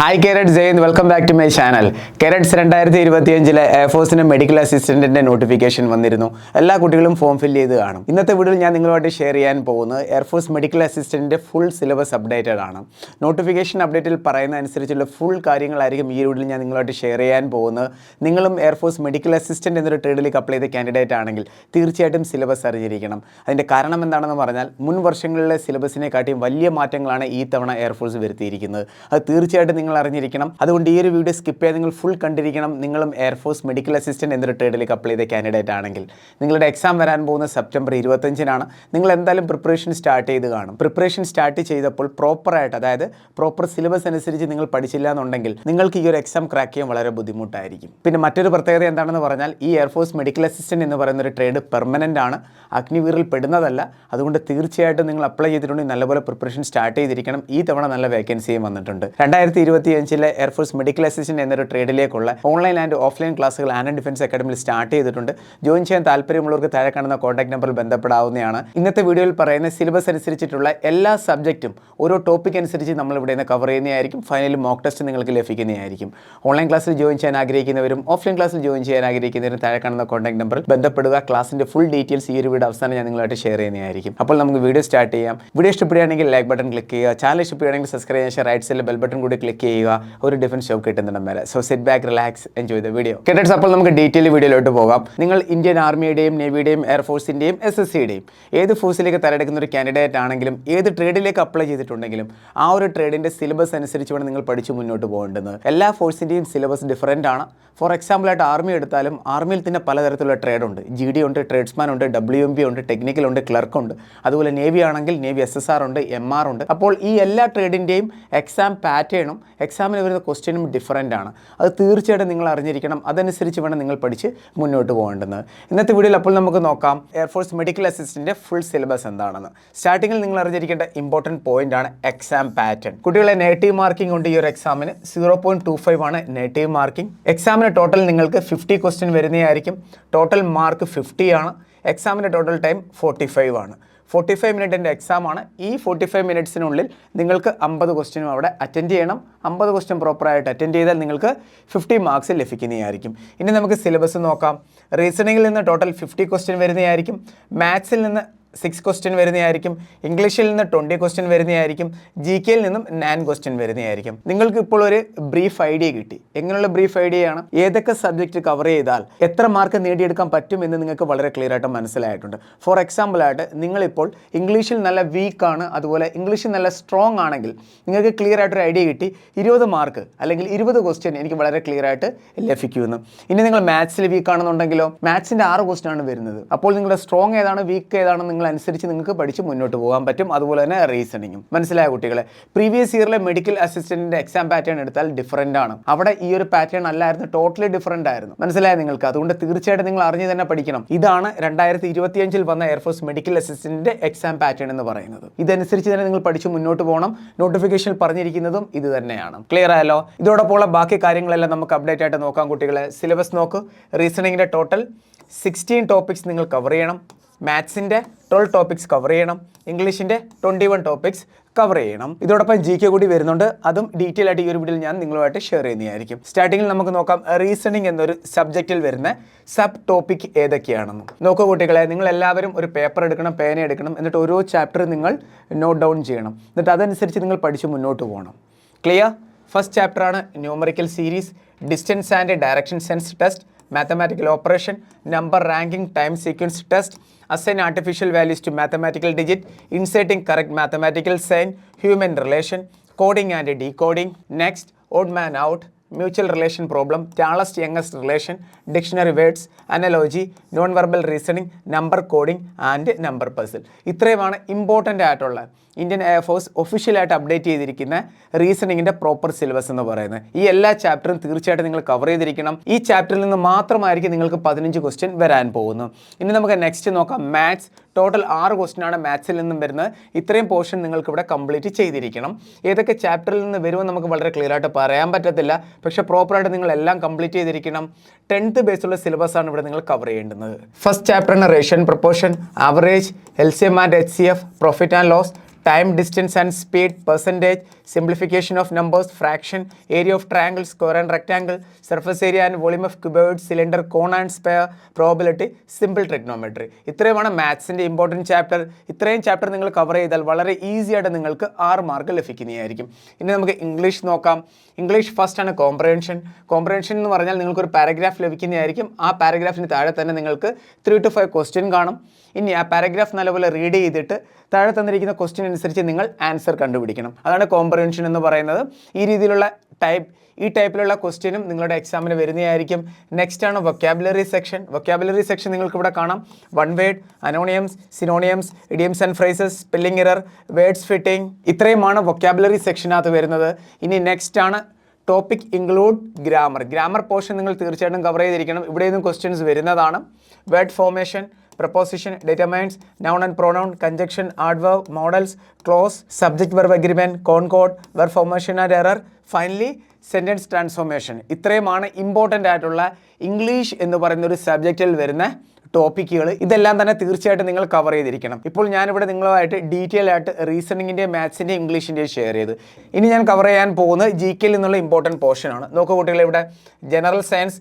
Hi Carrot Jayanth welcome back to my channel Carrots രണ്ടായിരത്തി ഇരുപത്തിയഞ്ചിലെ എയർഫോഴ്സിന്റെ medical അസിസ്റ്റന്റിന്റെ notification വന്നിരുന്നു. എല്ലാ കുട്ടികളും ഫോം ഫിൽ ചെയ്ത് കാണും. ഇന്നത്തെ വീഡിയോയിൽ ഞാൻ നിങ്ങളുമായിട്ട് ഷെയർ ചെയ്യാൻ പോകുന്നത് എയർഫോഴ്സ് മെഡിക്കൽ അസിസ്റ്റന്റിന്റെ ഫുൾ സിലബസ് അപ്ഡേറ്റഡ് ആണ്. നോട്ടിഫിക്കേഷൻ അപ്ഡേറ്റിൽ പറയുന്ന അനുസരിച്ചുള്ള ഫുൾ കാര്യങ്ങളായിരിക്കും ഈ വീഡിയോയിൽ ഞാൻ നിങ്ങളുമായിട്ട് ഷെയർ ചെയ്യാൻ പോകുന്നത്. നിങ്ങളും എയർഫോഴ്സ് മെഡിക്കൽ അസിസ്റ്റന്റ് എന്നൊരു ട്രേഡിലേക്ക് അപ്ലൈ ചെയ്ത കാൻഡിഡേറ്റ് ആണെങ്കിൽ തീർച്ചയായിട്ടും സിലബസ് അറിഞ്ഞിരിക്കണം. അതിന്റെ കാരണം എന്താണെന്ന് പറഞ്ഞാൽ മുൻ വർഷങ്ങളിലെ സിലബസിനെ കാട്ടിയും വലിയ മാറ്റങ്ങളാണ് ഈ തവണ എയർഫോഴ്സ് വരുത്തിയിരിക്കുന്നത്. അത് തീർച്ചയായിട്ടും നിങ്ങൾ അറിഞ്ഞിരിക്കണം. അതുകൊണ്ട് ഈ ഒരു വീഡിയോ സ്കിപ്പ് ചെയ്ത് നിങ്ങൾ ഫുൾ കണ്ടിരിക്കണം. നിങ്ങളും എയർഫോഴ്സ് മെഡിക്കൽ അസിസ്റ്റന്റ് എന്നൊരു ട്രേഡിലേക്ക് അപ്ലൈ ചെയ്ത കാൻഡിഡേറ്റ് ആണെങ്കിൽ. നിങ്ങളുടെ എക്സാം വരാൻ പോകുന്ന സെപ്റ്റംബർ ഇരുപത്തഞ്ചിനാണ് നിങ്ങൾ എന്തായാലും പ്രിപ്പറേഷൻ സ്റ്റാർട്ട് ചെയ്ത് കാണും. പ്രിപ്പറേഷൻ സ്റ്റാർട്ട് ചെയ്തപ്പോൾ പ്രോപ്പറായിട്ട് അതായത് പ്രോപ്പർ സിലബസ് അനുസരിച്ച് നിങ്ങൾ പഠിച്ചില്ല എന്നുണ്ടെങ്കിൽ നിങ്ങൾക്ക് ഈ ഒരു എക്സാം ക്രാക്ക് ചെയ്യാൻ വളരെ ബുദ്ധിമുട്ടായിരിക്കും. പിന്നെ മറ്റൊരു പ്രത്യേകത എന്താണെന്ന് പറഞ്ഞാൽ ഈ എയർഫോഴ്സ് മെഡിക്കൽ അസിസ്റ്റന്റ് എന്ന് പറയുന്ന ഒരു ട്രേഡ് പെർമനന്റ് ആണ്. അഗ്നിവീറിൽ പെടുന്നതല്ല. അതുകൊണ്ട് തീർച്ചയായിട്ടും നിങ്ങൾ അപ്ലൈ ചെയ്തിട്ടുണ്ടെങ്കിൽ നല്ലപോലെ പ്രിപ്പറേഷൻ സ്റ്റാർട്ട് ചെയ്തിരിക്കണം. ഈ തവണ നല്ല വേക്കൻസിയും വന്നിട്ടുണ്ട്. രണ്ടായിരത്തി ഇരുപത്തി അഞ്ചിലെ എയർഫോഴ്സ് മെഡിക്കൽ അസിസ്റ്റന്റ് എന്നൊരു ട്രേഡിലേക്കുള്ള ഓൺലൈൻ ആൻഡ് ഓഫ്ലൈൻ ക്ലാസ്സുകൾ ആൻഡ് ഡിഫൻസ് അക്കാഡമിയിൽ സ്റ്റാർട്ട് ചെയ്തിട്ടുണ്ട്. ജോയിൻ ചെയ്യാൻ താല്പര്യമുള്ളവർക്ക് താഴെ കാണുന്ന കോൺടാക്ട് നമ്പറിൽ ബന്ധപ്പെടാവുന്നതാണ്. ഇന്നത്തെ വീഡിയോയിൽ പറയുന്ന സിലബസ് അനുസരിച്ചിട്ടുള്ള എല്ലാ സബ്ജക്റ്റും ഓരോ ടോപ്പിക് അനുസരിച്ച് നമ്മൾ ഇവിടെ നിന്ന് കവർ ചെയ്യുന്നതായിരിക്കും. ഫൈനലി മോക്ക് ടെസ്റ്റ് നിങ്ങൾക്ക് ലഭിക്കുന്നതായിരിക്കും. ഓൺലൈൻ ക്ലാസ്സിൽ ജോയിൻ ചെയ്യാൻ ആഗ്രഹിക്കുന്നവരും ഓഫ്ലൈൻ ക്ലാസ്സിൽ ജോയിൻ ചെയ്യാൻ ആഗ്രഹിക്കുന്നവരും താഴെ കാണുന്ന കോൺടാക്ട് നമ്പറിൽ ബന്ധപ്പെടുക. ക്ലാസ്സിന്റെ ഫുൾ ഡീറ്റെയിൽസ് ഈ ഒരു വീഡിയോ അവസാനം ഞാൻ നിങ്ങളായിട്ട് ഷെയർ ചെയ്യുന്നതായിരിക്കും. അപ്പോൾ നമുക്ക് വീഡിയോ സ്റ്റാർട്ട് ചെയ്യാം. വീഡിയോ ഇഷ്ടപ്പെടുകയാണെങ്കിൽ ലൈക്ക് ബട്ടൺ ക്ലിക്ക് ചെയ്യുക. ചാനൽ ഇഷ്ടപ്പെടുകയാണെങ്കിൽ സബ്സ്ക്രൈബ് ചെയ്യാൻ റൈറ്റ് സൈഡിൽ ബെൽ ബട്ടൺ കൂടി ക്ലിക്ക് ചെയ്യുക. ഒരു ഡിഫറൻസ് ഷോ കിട്ടുന്നുണ്ട് മേലെ so set back relax enjoy the video കേട്ടിട്ട് അപ്പോൾ നമുക്ക് ഡീറ്റെയിൽ വീഡിയോയിലോട്ട് പോകാം. നിങ്ങൾ ഇന്ത്യൻ ആർമിയുടെയും നേവിയുടെയും എയർഫോഴ്സിന്റെയും എസ് എസ് സിയുടെയും ഏത് ഫോഴ്സിലേക്ക് തിരഞ്ഞെടുക്കുന്ന ഒരു കാൻഡിഡേറ്റ് ആണെങ്കിലും ഏത് ട്രേഡിലേക്ക് അപ്ലൈ ചെയ്തിട്ടുണ്ടെങ്കിലും ആ ഒരു ട്രേഡിന്റെ സിലബസ് അനുസരിച്ച് വേണം നിങ്ങൾ പഠിച്ചു മുന്നോട്ട് പോകേണ്ടത്. എല്ലാ ഫോഴ്സിന്റെയും സിലബസ് ഡിഫറന്റ് ആണ്. ഫോർ എക്സാമ്പിൾ ആയിട്ട് ആർമി എടുത്താലും ആർമിയിൽ തന്നെ പലതരത്തിലുള്ള ട്രേഡ് ഉണ്ട്. ജി ഡി ഉണ്ട് ട്രേഡ്സ്മാൻ ഉണ്ട് ഡബ്ല്യു എം ബി ഉണ്ട് ടെക്നിക്കൽ ഉണ്ട് ക്ലർക്ക് ഉണ്ട്. അതുപോലെ നേവി ആണെങ്കിൽ നേവി എസ് എസ് ആർ ഉണ്ട് എം ആർ ഉണ്ട്. അപ്പോൾ ഈ എല്ലാ ട്രേഡിന്റെയും എക്സാം പാറ്റേണും എക്സാമിന് വരുന്ന ക്വസ്റ്റ്യനും ഡിഫറന്റ് ആണ്. അത് തീർച്ചയായിട്ടും നിങ്ങൾ അറിഞ്ഞിരിക്കണം. അതനുസരിച്ച് വേണം നിങ്ങൾ പഠിച്ച് മുന്നോട്ട് പോകേണ്ടത്. ഇന്നത്തെ വീഡിയോയിൽ അപ്പോൾ നമുക്ക് നോക്കാം. എയർഫോഴ്സ് മെഡിക്കൽ അസിസ്റ്റന്റിന്റെ ഫുൾ സിലബസ് എന്താണെന്ന്. സ്റ്റാർട്ടിങ്ങിൽ നിങ്ങൾ അറിഞ്ഞിരിക്കേണ്ട ഇമ്പോർട്ടന്റ് പോയിന്റ് ആണ് എക്സാം പാറ്റേൺ കുട്ടികളെ നെഗറ്റീവ് മാർക്കിംഗ് ഉണ്ട് ഈ ഒരു എക്സാമിന് സീറോ പോയിന്റ് ടു ഫൈവ് ആണ് നെഗറ്റീവ് മാർക്കിംഗ് എക്സാമിന് ടോട്ടൽ നിങ്ങൾക്ക് ഫിഫ്റ്റി ക്വസ്റ്റ്യൻ വരുന്നതായിരിക്കും. ടോട്ടൽ മാർക്ക് ഫിഫ്റ്റി ആണ്. എക്സാമിന്റെ ടോട്ടൽ ടൈം ഫോർട്ടി ഫൈവ് ആണ്. ഫോർട്ടി ഫൈവ് മിനിറ്റിന്റെ എക്സാമാണ് ഈ ഫോർട്ടി ഫൈവ് മിനിറ്റ്സിനുള്ളിൽ നിങ്ങൾക്ക് അമ്പത് ക്വസ്റ്റ്യനും അവിടെ അറ്റൻഡ് ചെയ്യണം. അമ്പത് ക്വസ്റ്റ്യൻ പ്രോപ്പറായിട്ട് അറ്റൻഡ് ചെയ്താൽ നിങ്ങൾക്ക് ഫിഫ്റ്റി മാർക്സ് ലഭിക്കുന്നതായിരിക്കും. ഇനി നമുക്ക് സിലബസ് നോക്കാം. റീസണിങ്ങിൽ നിന്ന് ടോട്ടൽ ഫിഫ്റ്റി ക്വസ്റ്റ്യൻ വരുന്നതായിരിക്കും. മാത്സിൽ നിന്ന് സിക്സ് ക്വസ്റ്റ്യൻ വരുന്നതായിരിക്കും. ഇംഗ്ലീഷിൽ നിന്ന് ട്വന്റി ക്വസ്റ്റ്യൻ വരുന്നതായിരിക്കും. ജി കെയിൽ നിന്നും നയൻ ക്വസ്റ്റ്യൻ വരുന്നതായിരിക്കും. നിങ്ങൾക്ക് ഇപ്പോൾ ഒരു ബ്രീഫ് ഐഡിയ കിട്ടി. എങ്ങനെയുള്ള ബ്രീഫ് ഐഡിയയാണ് ഏതൊക്കെ സബ്ജക്റ്റ് കവർ ചെയ്താൽ എത്ര മാർക്ക് നേടിയെടുക്കാൻ പറ്റും എന്ന് നിങ്ങൾക്ക് വളരെ ക്ലിയർ ആയിട്ട് മനസ്സിലായിട്ടുണ്ട്. ഫോർ എക്സാമ്പിൾ ആയിട്ട് നിങ്ങളിപ്പോൾ ഇംഗ്ലീഷിൽ നല്ല വീക്ക് ആണ് അതുപോലെ ഇംഗ്ലീഷിൽ നല്ല സ്ട്രോങ് ആണെങ്കിൽ നിങ്ങൾക്ക് ക്ലിയർ ആയിട്ടൊരു ഐഡിയ കിട്ടി. ഇരുപത് മാർക്ക് അല്ലെങ്കിൽ ഇരുപത് ക്വസ്റ്റ്യൻ എനിക്ക് വളരെ ക്ലിയർ ആയിട്ട് ലഭിക്കുമെന്ന് ഇനി നിങ്ങൾ മാത്സിൽ വീക്ക് ആണെന്നുണ്ടെങ്കിലോ? മാത്സിന്റെ ആറ് ക്വസ്റ്റ്യൻ ആണ് വരുന്നത്. അപ്പോൾ നിങ്ങളുടെ സ്ട്രോങ് ഏതാണ് വീക്ക് ഏതാണ് അനുസരിച്ച് നിങ്ങൾക്ക് പഠിച്ച് മുന്നോട്ട് പോകാൻ പറ്റും. അതുപോലെ തന്നെ റീസണിങ്ങും മനസ്സിലായ കുട്ടികളെ? പ്രീവിയസ് ഇയറിലെ മെഡിക്കൽ അസിസ്റ്റന്റിന്റെ എക്സാം പാറ്റേൺ എടുത്താൽ ഡിഫറന്റ് ആണ്. അവിടെ ഈ ഒരു പാറ്റേൺ അല്ലായിരുന്നു ടോട്ടലി ഡിഫറന്റ് ആയിരുന്നു. മനസ്സിലായ നിങ്ങൾക്ക്? അതുകൊണ്ട് തീർച്ചയായിട്ടും നിങ്ങൾ അറിഞ്ഞു തന്നെ പഠിക്കണം. ഇതാണ് രണ്ടായിരത്തി ഇരുപത്തിയഞ്ചിൽ വന്ന എയർഫോഴ്സ് മെഡിക്കൽ അസിസ്റ്റന്റിന്റെ എക്സാം പാറ്റേൺ എന്ന് പറയുന്നത്. ഇതനുസരിച്ച് തന്നെ നിങ്ങൾ പഠിച്ച് മുന്നോട്ട് പോകണം. നോട്ടിഫിക്കേഷനിൽ പറഞ്ഞിരിക്കുന്നതും ഇത് തന്നെയാണ്. ക്ലിയർ ആയല്ലോ? ഇതോടൊപ്പമുള്ള ബാക്കി കാര്യങ്ങളെല്ലാം നമുക്ക് അപ്ഡേറ്റ് ആയിട്ട് നോക്കാം കുട്ടികളെ. സിലബസ് നോക്ക്. റീസണിങ്ങിന്റെ ടോട്ടൽ സിക്സ്റ്റീൻ ടോപ്പിക്സ് നിങ്ങൾ കവർ ചെയ്യണം. മാത്സിന്റെ ട്വൽവ് ടോപ്പിക്സ് കവർ ചെയ്യണം. ഇംഗ്ലീഷിന്റെ ട്വന്റി വൺ ടോപ്പിക്സ് കവർ ചെയ്യണം. ഇതോടൊപ്പം ജി കെ കൂടി വരുന്നുണ്ട്. അതും ഡീറ്റെയിൽ ആയിട്ട് ഈ ഒരു വീഡിയോയിൽ ഞാൻ നിങ്ങളുമായിട്ട് ഷെയർ ചെയ്യുന്നതായിരിക്കും. സ്റ്റാർട്ടിങ്ങിൽ നമുക്ക് നോക്കാം റീസണിങ് എന്നൊരു സബ്ജക്റ്റിൽ വരുന്ന സബ് ടോപ്പിക് ഏതൊക്കെയാണെന്ന്. നോക്കൂ കുട്ടികളെ നിങ്ങൾ എല്ലാവരും ഒരു പേപ്പർ എടുക്കണം പേന എടുക്കണം എന്നിട്ട് ഓരോ ചാപ്റ്റർ നിങ്ങൾ നോട്ട് ഡൗൺ ചെയ്യണം. എന്നിട്ട് അതനുസരിച്ച് നിങ്ങൾ പഠിച്ച് മുന്നോട്ട് പോകണം. ക്ലിയർ ഫസ്റ്റ് ചാപ്റ്ററാണ് numerical series distance and direction sense test mathematical operation, number ranking, time sequence test, assign artificial values to mathematical digit, inserting correct mathematical sign, human relation, coding and decoding. Next, odd man out, mutual relation problem tallest youngest relation dictionary words analogy non verbal reasoning number coding and number puzzle. ഇത്രയുമാണ് important ആയിട്ടുള്ള Indian air force ഒഫീഷ്യലായിട്ട് update ചെയ്തിരിക്കുന്ന റീസണിങ്ങിന്റെ proper syllabus എന്ന് പറയുന്നത്. ഈ എല്ലാ ചാപ്റ്ററും തീർച്ചയായിട്ടും നിങ്ങൾ കവർ ചെയ്തിരിക്കണം. ഈ ചാപ്റ്ററിൽ നിന്ന് മാത്രമായിരിക്കും നിങ്ങൾക്ക് പതിനഞ്ച് ക്വസ്റ്റ്യൻ വരാൻ പോകുന്നു ഇനി നമുക്ക് നെക്സ്റ്റ് നോക്കാം. മാത്സ് ടോട്ടൽ ആറ് ക്വസ്റ്റ്യൻ ആണ് മാത്സിൽ നിന്നും വരുന്നത്. ഇത്രയും പോർഷൻ നിങ്ങൾക്ക് ഇവിടെ കംപ്ലീറ്റ് ചെയ്തിരിക്കണം. ഏതൊക്കെ ചാപ്റ്ററിൽ നിന്ന് വരുമെന്ന് നമുക്ക് വളരെ ക്ലിയർ ആയിട്ട് പറയാൻ പറ്റത്തില്ല. പക്ഷേ പ്രോപ്പറായിട്ട് നിങ്ങൾ എല്ലാം കംപ്ലീറ്റ് ചെയ്തിരിക്കണം. ടെൻത്ത് ബേസുള്ള സിലബസ് ആണ് ഇവിടെ നിങ്ങൾ കവർ ചെയ്യേണ്ടുന്നത് ഫസ്റ്റ് ചാപ്റ്ററിന് ration proportion average L C M and H C F profit and loss time distance and speed percentage simplification of numbers fraction area of triangle square and rectangle surface area and volume of cuboid cylinder cone and sphere probability simple trigonometry ഇത്രയുമാണ് മാത്സിന്റെ important chapter ഇത്രയും chapter നിങ്ങൾ cover ചെയ്താൽ വളരെ ഈസിയായിട്ട് നിങ്ങൾക്ക് ആറ് mark ലഭിക്കുന്നതായിരിക്കും. ഇനി നമുക്ക് ഇംഗ്ലീഷ് നോക്കാം. ഇംഗ്ലീഷ് ഫസ്റ്റ് ആണ് കോംപ്രഹെൻഷൻ കോംപ്രഹെൻഷൻ എന്ന് പറഞ്ഞാൽ നിങ്ങൾക്കൊരു പാരഗ്രാഫ് ലഭിക്കുന്നതായിരിക്കും. ആ പാരഗ്രാഫിന് താഴെ തന്നെ നിങ്ങൾക്ക് ത്രീ ടു ഫൈവ് ക്വസ്റ്റ്യൻ കാണും. ഇനി ആ പാരഗ്രാഫ് നല്ലപോലെ റീഡ് ചെയ്തിട്ട് താഴെ തന്നിരിക്കുന്ന ക്വസ്റ്റ്യൻ അനുസരിച്ച് നിങ്ങൾ ആൻസർ കണ്ടുപിടിക്കണം. അതാണ് കോംപ്രഹെൻഷൻ എന്ന് പറയുന്നത്. ഈ രീതിയിലുള്ള ടൈപ്പ് ഈ ടൈപ്പിലുള്ള ക്വസ്റ്റ്യനും നിങ്ങളുടെ എക്സാമിന് വരുന്നതായിരിക്കും. നെക്സ്റ്റ് ആണ് വൊക്കാബുലറി സെക്ഷൻ വൊക്കാബുലറി സെക്ഷൻ നിങ്ങൾക്ക് ഇവിടെ കാണാം. One word antonyms synonyms idioms and phrases spelling error words fitting ഇത്രയുമാണ് വൊക്കാബുലറി സെക്ഷനകത്ത് വരുന്നത്. ഇനി നെക്സ്റ്റ് ആണ് topic include grammar grammar portion നിങ്ങൾ തീർച്ചയായിട്ടും കവർ ചെയ്തിരിക്കണം. ഇവിടെ നിന്നും ക്വസ്റ്റ്യൻസ് വരുന്നതാണ്. Word formation preposition determines noun and pronoun conjunction adverb models clause subject verb agreement concord verb formation and error finally sentence transformation ഇത്രയുമാണ് ഇമ്പോർട്ടന്റ് ആയിട്ടുള്ള English എന്ന് പറയുന്ന ഒരു സബ്ജക്റ്റിൽ വരുന്ന ടോപ്പിക്കുകൾ ഇതെല്ലാം തന്നെ തീർച്ചയായിട്ടും നിങ്ങൾ കവർ ചെയ്തിരിക്കണം. ഇപ്പോൾ ഞാനിവിടെ നിങ്ങളുമായിട്ട് ഡീറ്റെയിൽ ആയിട്ട് റീസണിങ്ങിന്റെ മാത്സിന്റെ ഇംഗ്ലീഷിന്റെയും ഷെയർ ചെയ്ത്. ഇനി ഞാൻ കവർ ചെയ്യാൻ പോകുന്നത് ജി കെയിൽ നിന്നുള്ള ഇമ്പോർട്ടന്റ് പോർഷനാണ് നോക്കൂ കുട്ടികളെ ഇവിടെ. ജനറൽ സയൻസ്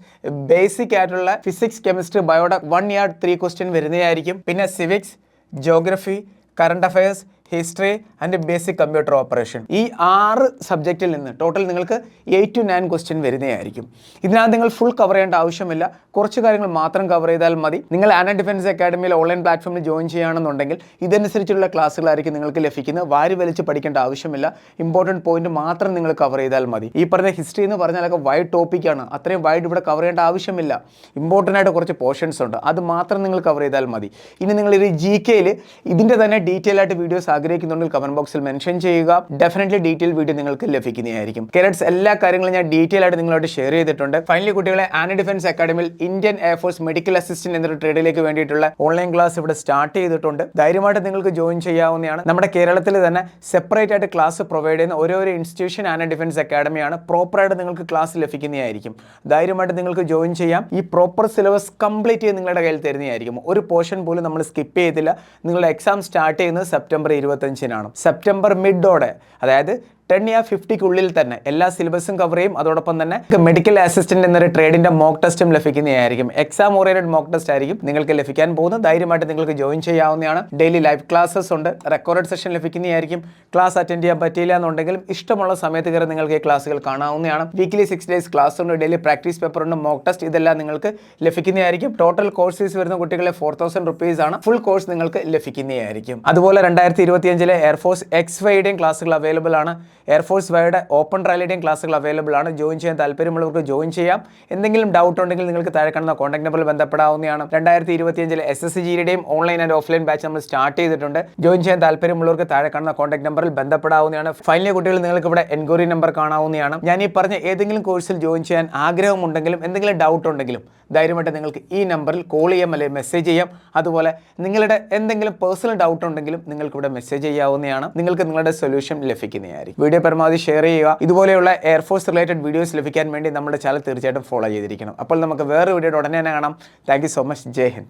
ബേസിക് ആയിട്ടുള്ള ഫിസിക്സ് കെമിസ്ട്രി ബയോഡ വൺ ഇയർ ത്രീ ക്വസ്റ്റ്യൻ വരുന്നതായിരിക്കും. പിന്നെ civics geography current affairs history and basic computer operation ഈ ആറ് സബ്ജക്റ്റിൽ നിന്ന് ടോട്ടൽ നിങ്ങൾക്ക് എയ്റ്റ് ടു നയൻ ക്വസ്റ്റ്യൻ വരുന്നതായിരിക്കും. ഇതിനകത്ത് നിങ്ങൾ ഫുൾ കവർ ചെയ്യേണ്ട ആവശ്യമില്ല. കുറച്ച് കാര്യങ്ങൾ മാത്രം കവർ ചെയ്താൽ മതി. നിങ്ങൾ ആന ഡിഫൻസ് അക്കാഡമിയിൽ ഓൺലൈൻ പ്ലാറ്റ്ഫോമിൽ ജോയിൻ ചെയ്യുകയാണെന്നുണ്ടെങ്കിൽ ഇതനുസരിച്ചുള്ള ക്ലാസ്സുകളായിരിക്കും നിങ്ങൾക്ക് ലഭിക്കുന്നത്. വാരി വലിച്ച് പഠിക്കേണ്ട ആവശ്യമില്ല. ഇമ്പോർട്ടന്റ് പോയിന്റ് മാത്രം നിങ്ങൾ കവർ ചെയ്താൽ മതി. ഈ പറഞ്ഞ ഹിസ്റ്ററി എന്ന് പറഞ്ഞാലൊക്കെ വൈഡ് ടോപ്പിക്കാണ് അത്രയും വൈഡ് ഇവിടെ കവർ ചെയ്യേണ്ട ആവശ്യമില്ല. ഇമ്പോർട്ടന്റ് ആയിട്ട് കുറച്ച് പോർഷൻസ് ഉണ്ട്. അത് മാത്രം നിങ്ങൾ കവർ ചെയ്താൽ മതി. ഇനി നിങ്ങൾ ഇത് ജി കെയിൽ ഇതിന്റെ തന്നെ ഡീറ്റെയിൽ ആയിട്ട് വീഡിയോസ് ആഗ്രഹിക്കുന്നുണ്ടെങ്കിൽ കമന്റ് ബോക്സിൽ മെൻഷൻ ചെയ്യുക. ഡെഫിനറ്റ്ലി ഡീറ്റെയിൽ വീഡിയോ നിങ്ങൾക്ക് ലഭിക്കുന്നതായിരിക്കും. കേരറ്റ്സ് എല്ലാ കാര്യങ്ങളും ഞാൻ ഡീറ്റെയിൽ ആയിട്ട് നിങ്ങളോട് ഷെയർ ചെയ്തിട്ടുണ്ട്. ഫൈനലി കുട്ടികളെ Annie defence അക്കാഡമിയിൽ Indian air force medical assistant എന്നൊരു ട്രേഡിലേക്ക് വേണ്ടിയിട്ടുള്ള ഓൺലൈൻ ക്ലാസ് ഇവിടെ സ്റ്റാർട്ട് ചെയ്തിട്ടുണ്ട്. ധൈര്യമായിട്ട് നിങ്ങൾക്ക് ജോയിൻ ചെയ്യാവുന്നതാണ്. നമ്മുടെ കേരളത്തിൽ തന്നെ സെപ്പറേറ്റ് ആയിട്ട് ക്ലാസ് പ്രൊവൈഡ് ചെയ്യുന്ന ഓരോ ഇൻസ്റ്റിറ്റ്യൂഷൻ ആനി ഡിഫൻസ് അക്കാഡമിയാണ് പ്രോപ്പറായിട്ട് നിങ്ങൾക്ക് ക്ലാസ് ലഭിക്കുന്നതായിരിക്കും. ധൈര്യമായിട്ട് നിങ്ങൾക്ക് ജോയിൻ ചെയ്യാം. ഈ പ്രോപ്പർ സിലബസ് കംപ്ലീറ്റ് ചെയ്ത് നിങ്ങളുടെ കയ്യിൽ തരുന്നതായിരിക്കും. ഒരു പോർഷൻ പോലും നമ്മൾ സ്കിപ്പ് ചെയ്തില്ല നിങ്ങളുടെ എക്സാം സ്റ്റാർട്ട് ചെയ്യുന്നത് സെപ്റ്റംബർ ഇരുപത്തഞ്ചിനാണ് സെപ്റ്റംബർ മിഡോടെ അതായത് ടെൻ ഇയർ ഫിഫ്റ്റിക്കുള്ളിൽ തന്നെ എല്ലാ സിലബസും കവർ ചെയ്യും. അതോടൊപ്പം തന്നെ മെഡിക്കൽ അസിസ്റ്റന്റ് എന്നൊരു ട്രേഡിന്റെ മോക്ക് ടെസ്റ്റും ലഭിക്കുന്നതായിരിക്കും. എക്സാം ഓറിയന്റഡ് മോക്ക് ടെസ്റ്റ് ആയിരിക്കും നിങ്ങൾക്ക് ലഭിക്കാൻ പോകുന്നത്. ധൈര്യമായിട്ട് നിങ്ങൾക്ക് ജോയിൻ ചെയ്യാവുന്നതാണ്. ഡെയിലി ലൈവ് ക്ലാസ്സസ് ഉണ്ട്. റെക്കോർഡ് സെഷൻ ലഭിക്കുന്നതായിരിക്കും. ക്ലാസ് അറ്റൻഡ് ചെയ്യാൻ പറ്റിയില്ല എന്നുണ്ടെങ്കിലും ഇഷ്ടമുള്ള സമയത്ത് കയറി നിങ്ങൾക്ക് ഈ ക്ലാസ്സുകൾ കാണാവുന്നതാണ്. വീക്കിലി സിക്സ് ഡേയ്സ് ക്ലാസ് ഉണ്ട്. ഡെയിലി പ്രാക്ടീസ് പേപ്പർ ഉണ്ട്. മോക്ക് ടെസ്റ്റ് ഇതെല്ലാം നിങ്ങൾക്ക് ലഭിക്കുന്നതായിരിക്കും. ടോട്ടൽ കോഴ്സ് ഫീസ് വരുന്ന കുട്ടികളെ ഫോർ തൗസൻഡ് റുപ്പീസ് ആണ്. ഫുൾ കോഴ്സ് നിങ്ങൾക്ക് ലഭിക്കുന്നതായിരിക്കും. അതുപോലെ രണ്ടായിരത്തി ഇരുപത്തിയഞ്ചിലെ എയർഫോഴ്സ് എക്സ് വൈയുടെയും ക്ലാസ്സുകൾ അവൈലബിൾ ആണ്. എയർഫോഴ്സ് വൈഡ് ഓപ്പൺ റാലിയുടെയും ക്ലാസ്സുകൾ അവൈലബിൾ ആണ്. ജോയിൻ ചെയ്യാൻ താല്പര്യമുള്ളവർക്ക് ജോയിൻ ചെയ്യാം. എന്തെങ്കിലും ഡൗട്ട് ഉണ്ടെങ്കിൽ നിങ്ങൾക്ക് താഴെ കാണുന്ന കോൺടാക്ട് നമ്പറിൽ ബന്ധപ്പെടാവുന്നതാണ്. രണ്ടായിരത്തി ഇരുപത്തിയഞ്ചിൽ എസ് എസ് സി ജിയുടെയും ഓൺലൈൻ ആൻഡ് ഓഫ്ലൈൻ ബാച്ച് നമ്മൾ സ്റ്റാർട്ട് ചെയ്തിട്ടുണ്ട്. ജോയിൻ ചെയ്യാൻ താല്പര്യമുള്ളവർക്ക് താഴെ കാണുന്ന കോൺടാക്ട് നമ്പറിൽ ബന്ധപ്പെടാവുന്നതാണ്. ഫൈനലി കുട്ടികൾ നിങ്ങൾക്ക് ഇവിടെ എൻക്വയറി നമ്പർ കാണാവുന്നതാണ്. ഞാൻ ഈ പറഞ്ഞ ഏതെങ്കിലും കോഴ്സിൽ ജോയിൻ ചെയ്യാൻ ആഗ്രഹമുണ്ടെങ്കിലും എന്തെങ്കിലും ഡൗട്ട് ഉണ്ടെങ്കിലും ധൈര്യമായിട്ട് നിങ്ങൾക്ക് ഈ നമ്പറിൽ കോൾ ചെയ്യാം അല്ലെങ്കിൽ മെസ്സേജ് ചെയ്യാം. അതുപോലെ നിങ്ങളുടെ എന്തെങ്കിലും പേഴ്സണൽ ഡൗട്ട് ഉണ്ടെങ്കിലും നിങ്ങൾക്ക് ഇവിടെ മെസ്സേജ് ചെയ്യാവുന്നതാണ്. നിങ്ങൾക്ക് നിങ്ങളുടെ സൊല്യൂഷൻ ലഭിക്കുന്നതായിരിക്കും. വീഡിയോ പരമാവധി ഷെയർ ചെയ്യുക. ഇതുപോലെയുള്ള എയർഫോഴ്സ് റിലേറ്റഡ് വീഡിയോസ് ലഭിക്കാൻ വേണ്ടി നമ്മുടെ ചാനൽ തീർച്ചയായിട്ടും ഫോളോ ചെയ്തിരിക്കണം. അപ്പോൾ നമുക്ക് വേറെ വീഡിയോയുടെ ഉടനെ തന്നെ കാണാം. Thank so much Jai Hind.